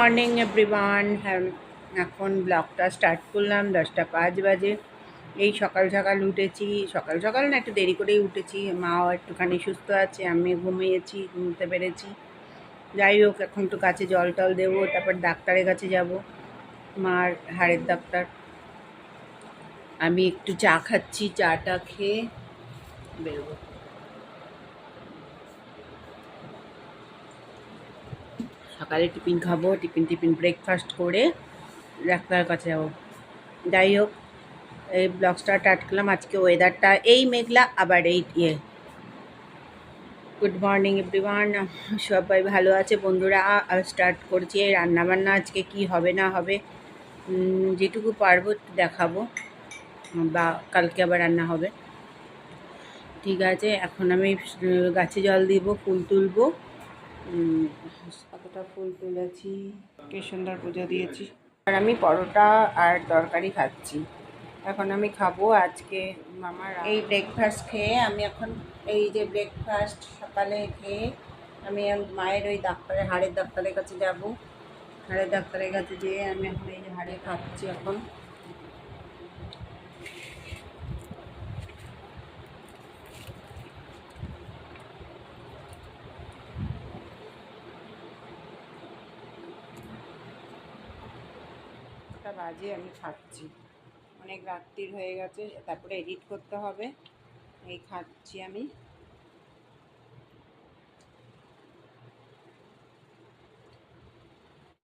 Morning everyone এখন ব্লগটা start করলাম দশটা পাঁচ বাজে। এই সকাল সকাল উঠেছি। সকাল সকাল না, একটু দেরি করেই উঠেছি। মাও একটুখানি সুস্থ আছে, আমি ঘুমিয়েছি, ঘুমতে পেরেছি। যাই হোক, এখন একটু কাছে জল টল দেবো, তারপর ডাক্তারের কাছে যাব, মার হাড়ের ডাক্তার। আমি একটু চা খাচ্ছি চাটা খেয়ে বেরোবো। সকালে টিফিন খাব, টিফিন টিফিন ব্রেকফাস্ট করে ডাক্তারের কাছে যাব। যাই হোক, এই ব্লগসটা স্টার্ট করলাম। আজকে ওয়েদারটা এই মেঘলা, আবার এই ইয়ে। গুড মর্নিং এভরিওয়ান সবাই ভালো আছে? বন্ধুরা স্টার্ট করছি রান্নাবান্না। আজকে কি হবে, না হবে যেটুকু পারব দেখাবো। বা কালকে আবার রান্না হবে। ঠিক আছে, এখন আমি গাছে জল দিব, ফুল তুলবো। কতটা ফুল তুলেছি কি সুন্দর পুজো দিয়েছি। আর আমি পরোটা আর তরকারি খাচ্ছি। এখন আমি খাব আজকে মামার এই ব্রেকফাস্ট খেয়ে আমি এখন এই যে ব্রেকফাস্ট সকালে খেয়ে আমি মায়ের ওই ডাক্তারের হাড়ের ডাক্তারের কাছে যাব। হাড়ের ডাক্তারের কাছে যেয়ে আমি এখন এই যে হাড়ে খাচ্ছি এখন। একটা বাজে আমি খাচ্ছি। অনেক রাত্রির হয়ে গেছে, তারপরে এডিট করতে হবে। এই খাচ্ছি আমি।